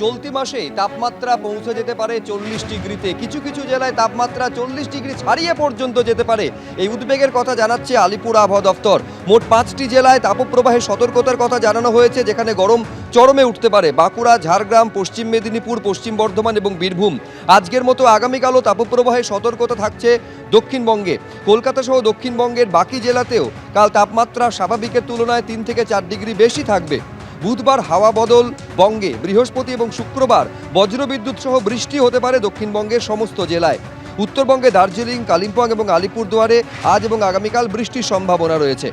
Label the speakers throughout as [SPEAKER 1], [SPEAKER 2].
[SPEAKER 1] চলতি মাসেই তাপমাত্রা পৌঁছে যেতে পারে চল্লিশ ডিগ্রিতে। কিছু কিছু জেলায় তাপমাত্রা চল্লিশ ডিগ্রি ছাড়িয়ে পর্যন্ত যেতে পারে। এই উদ্বেগের কথা জানাচ্ছে আলিপুর আবহাওয়া দফতর মোট পাঁচটি জেলায় তাপপ্রবাহের সতর্কতার কথা জানানো হয়েছে, যেখানে গরম চরমে উঠতে পারে। বাঁকুড়া, ঝাড়গ্রাম, পশ্চিম মেদিনীপুর, পশ্চিম বর্ধমান এবং বীরভূম। আজকের মতো আগামীকালও তাপপ্রবাহের সতর্কতা থাকছে দক্ষিণবঙ্গে। কলকাতা সহ দক্ষিণবঙ্গের বাকি জেলাতেও কাল তাপমাত্রা স্বাভাবিকের তুলনায় তিন থেকে চার ডিগ্রি বেশি থাকবে। বুধবার হাওয়া বদল, বঙ্গে বৃহস্পতি এবং শুক্রবার বজ্রবিদ্যুৎ সহ বৃষ্টি হতে পারে দক্ষিণবঙ্গের সমস্ত জেলায়। উত্তরবঙ্গে দার্জিলিং, কালিম্পং এবং আলিপুরদুয়ারে আজ এবং আগামীকাল বৃষ্টির সম্ভাবনা রয়েছে।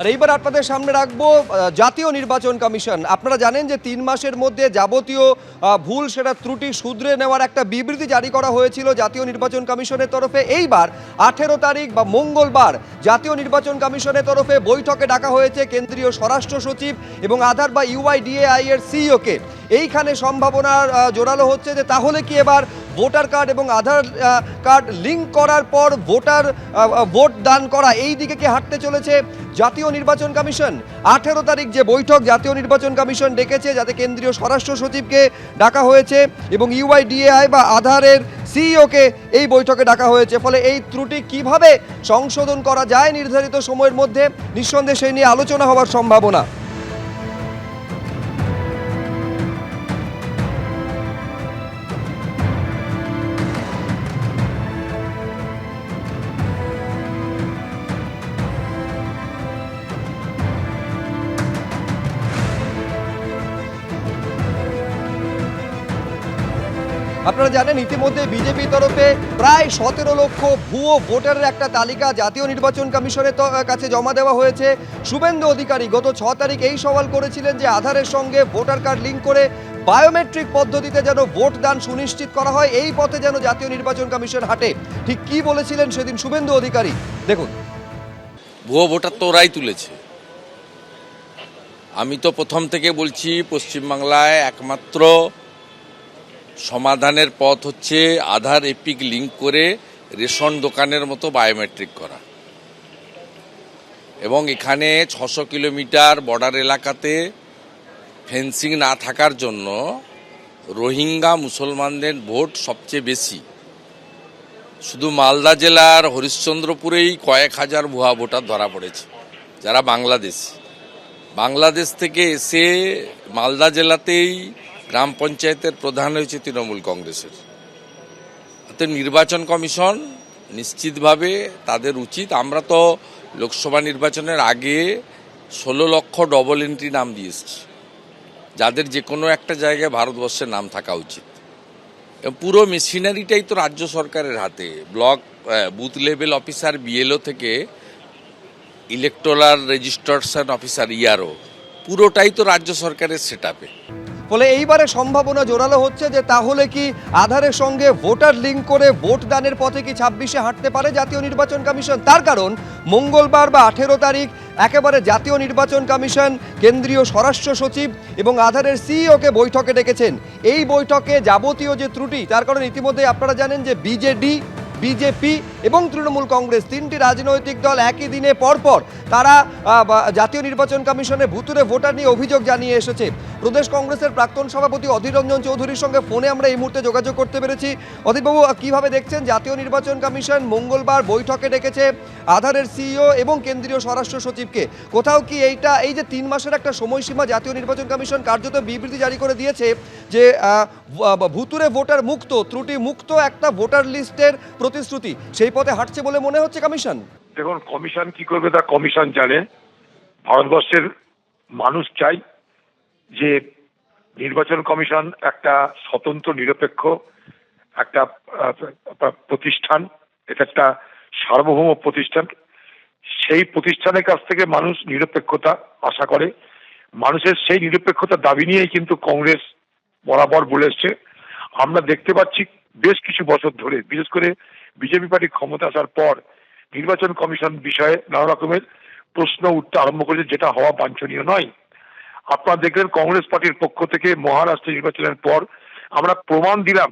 [SPEAKER 1] আর এইবার আপনাদের সামনে রাখব জাতীয় নির্বাচন কমিশন। আপনারা জানেন যে তিন মাসের মধ্যে যাবতীয় ভুল সেটা ত্রুটি শুধরে নেওয়ার একটা বিবৃতি জারি করা হয়েছিল জাতীয় নির্বাচন কমিশনের তরফে। এইবার আঠেরো তারিখ বা মঙ্গলবার জাতীয় নির্বাচন কমিশনের তরফে বৈঠকে ডাকা হয়েছে কেন্দ্রীয় স্বরাষ্ট্র সচিব এবং আধার বা ইউআইডিএআই এর সিইওকে এইখানে সম্ভাবনার আহ, জোরালো হচ্ছে যে তাহলে কি এবার ভোটার কার্ড এবং আধার কার্ড লিঙ্ক করার পর ভোটার ভোট দান করা এই দিকে কি হাঁটতে চলেছে জাতীয় নির্বাচন কমিশন? আঠেরো তারিখ যে বৈঠক জাতীয় নির্বাচন কমিশন ডেকেছে যাতে কেন্দ্রীয় স্বরাষ্ট্র সচিবকে ডাকা হয়েছে এবং ইউআইডিএআই বা আধারের সিইওকে এই বৈঠকে ডাকা হয়েছে। ফলে এই ত্রুটি কীভাবে সংশোধন করা যায় নির্ধারিত সময়ের মধ্যে? নিঃসন্দেহে সেই নিয়ে আলোচনা হওয়ার সম্ভাবনা। আপনারা জানেন, ইতিমধ্যে বিজেপি তরফে প্রায় সতেরো লক্ষ ভুয়ো ভোটারের একটা তালিকা জাতীয় নির্বাচন কমিশনের কাছে জমা দেওয়া হয়েছে। শুভেন্দু অধিকারী গত ছ তারিখ এই সওয়াল করেছিলেন যে আধারের সঙ্গে ভোটার কার্ড লিঙ্ক করে বায়োমেট্রিক পদ্ধতিতে যেন ভোট দান সুনিশ্চিত করা হয়, এই পথে যেন জাতীয় নির্বাচন কমিশন হাঁটে। ঠিক কি বলেছিলেন সেদিন শুভেন্দু অধিকারী? দেখুন।
[SPEAKER 2] ভুয়ো ভোটার তো ওরাই তুলেছে। আমি তো প্রথম থেকে বলছি, পশ্চিমবাংলায় একমাত্র সমাধানের পথ হচ্ছে আধার এপিক লিঙ্ক করে রেশন দোকানের মতো বায়োমেট্রিক করা। এবং এখানে ছশো কিলোমিটার বর্ডার এলাকাতে ফেন্সিং না থাকার জন্য রোহিঙ্গা মুসলমানদের ভোট সবচেয়ে বেশি। শুধু মালদা জেলার হরিশ্চন্দ্রপুরেই কয়েক হাজার ভুয়া ভোটার ধরা পড়েছে, যারা বাংলাদেশ। বাংলাদেশ থেকে এসে মালদা জেলাতেই গ্রাম পঞ্চায়েতের প্রধান হয়েছে তৃণমূল কংগ্রেসের। অতএব নির্বাচন কমিশন নিশ্চিতভাবে তাদের উচিত। আমরা তো লোকসভা নির্বাচনের আগে ষোলো লক্ষ ডবল এন্ট্রি নাম দিয়ে এসেছি। যাদের যে কোনো একটা জায়গায় ভারতবর্ষের নাম থাকা উচিত। পুরো মেশিনারিটাই তো রাজ্য সরকারের হাতে। Block booth level officer BLO থেকে ইলেকটোরাল রেজিস্ট্রেশন অফিসার ইয়ারও পুরোটাই তো রাজ্য সরকারের সেট
[SPEAKER 1] ফলে এইবারে সম্ভাবনা জোরালো হচ্ছে যে তাহলে কি আধারের সঙ্গে ভোটার লিঙ্ক করে ভোট দানের পথে কি ছাব্বিশে হাঁটতে পারে জাতীয় নির্বাচন কমিশন? তার কারণ, মঙ্গলবার বা আঠেরো তারিখ একেবারে জাতীয় নির্বাচন কমিশন, কেন্দ্রীয় স্বরাষ্ট্র সচিব এবং আধারের সিইওকে বৈঠকে ডেকেছেন। এই বৈঠকে যাবতীয় যে ত্রুটি, তার কারণ ইতিমধ্যে আপনারা জানেন যে বিজেডি বিজেপি এবং তৃণমূল কংগ্রেস, তিনটি রাজনৈতিক দল একই দিনে পরপর তারা জাতীয় নির্বাচন কমিশনে ভুতুরে ভোটার নিয়ে অভিযোগ জানিয়ে এসেছে। প্রদেশ কংগ্রেসের প্রাক্তন সভাপতি অধীর রঞ্জন চৌধুরীর সঙ্গে ফোনে আমরা এই মুহূর্তে যোগাযোগ করতে পেরেছি। অধীরবাবু কীভাবে দেখছেন জাতীয় নির্বাচন কমিশন? মঙ্গলবার বৈঠকে ডেকেছে আধারের সিইও এবং কেন্দ্রীয় স্বরাষ্ট্র সচিবকে। কোথাও কি এইটা, এই যে তিন মাসের একটা সময়সীমা জাতীয় নির্বাচন কমিশন কার্যত বিবৃতি জারি করে দিয়েছে যে ভুতুরে ভোটার মুক্ত, ত্রুটি মুক্ত একটা ভোটার লিস্টের প্রতিশ্রুতি, সেই পথে হাঁটছে বলে মনে হচ্ছে কমিশন।
[SPEAKER 3] দেখুন, কমিশন কি করবে তা কমিশন জানে। ভারতবর্ষের মানুষ চাই যে নির্বাচন কমিশন একটা স্বতন্ত্র, নিরপেক্ষ একটা প্রতিষ্ঠান, এটা একটা সার্বভৌম প্রতিষ্ঠান। সেই প্রতিষ্ঠানের কাছ থেকে মানুষ নিরপেক্ষতা আশা করে। মানুষের সেই নিরপেক্ষতার দাবি নিয়েই কিন্তু কংগ্রেস বরাবর বলে এসছে। আমরা দেখতে পাচ্ছি বেশ কিছু বছর ধরে, বিশেষ করে বিজেপি পার্টি ক্ষমতা আসার পর নির্বাচন কমিশন বিষয়ে নানা রকমের প্রশ্ন উঠতে আরম্ভ করেছে, যেটা হওয়া বাঞ্ছনীয় নয়। আপনারা দেখলেন কংগ্রেস পার্টির পক্ষ থেকে মহারাষ্ট্র নির্বাচনের পর আমরা প্রমাণ দিলাম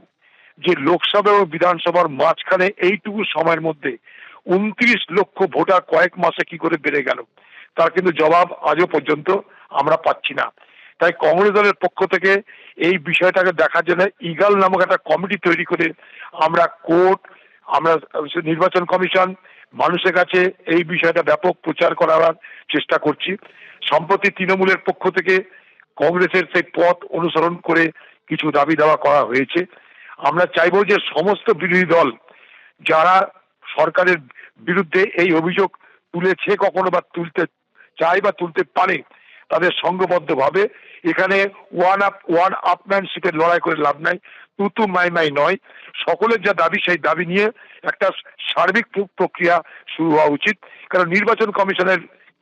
[SPEAKER 3] যে লোকসভা এবং বিধানসভার মাঝখানে এইটুকু সময়ের মধ্যে উনত্রিশ লক্ষ ভোটার কয়েক মাসে কি করে বেড়ে গেল, তার কিন্তু জবাব আজও পর্যন্ত আমরা পাচ্ছি না। তাই কংগ্রেস দলের পক্ষ থেকে এই বিষয়টাকে দেখার জন্য ইগাল নামক একটা কমিটি তৈরি করে আমরা কোর্ট, আমরা নির্বাচন কমিশন, মানুষের কাছে এই বিষয়টা ব্যাপক প্রচার করার চেষ্টা করছি। সম্প্রতি তৃণমূলের পক্ষ থেকে কংগ্রেসের সেই পথ অনুসরণ করে কিছু দাবি দাওয়া করা হয়েছে। আমরা চাইব যে সমস্ত বিরোধী দল যারা সরকারের বিরুদ্ধে এই অভিযোগ তুলেছে কখনো বা তুলতে চায় বা তুলতে পারে তাদের সংঘবদ্ধভাবে এখানে ওয়ান আপ ওয়ান আপম্যানশিপের লড়াই করে লাভ নাই তুতু মাই মাই নয়। সকলের যা দাবি, সেই দাবি নিয়ে একটা সার্বিক প্রক্রিয়া শুরু হওয়া উচিত। কারণ নির্বাচন কমিশনের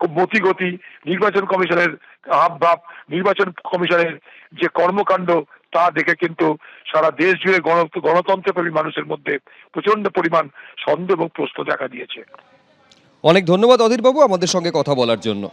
[SPEAKER 3] মতিগতি, নির্বাচন কমিশনের হাব ভাব নির্বাচন কমিশনের যে কর্মকাণ্ড, তা দেখে কিন্তু সারা দেশ জুড়ে গণ- গণতন্ত্রপ্রেমী মানুষের মধ্যে প্রচণ্ড পরিমাণ সন্দেহ এবং প্রশ্ন দেখা দিয়েছে।
[SPEAKER 1] অনেক ধন্যবাদ অধীরবাবু আমাদের সঙ্গে কথা বলার জন্য।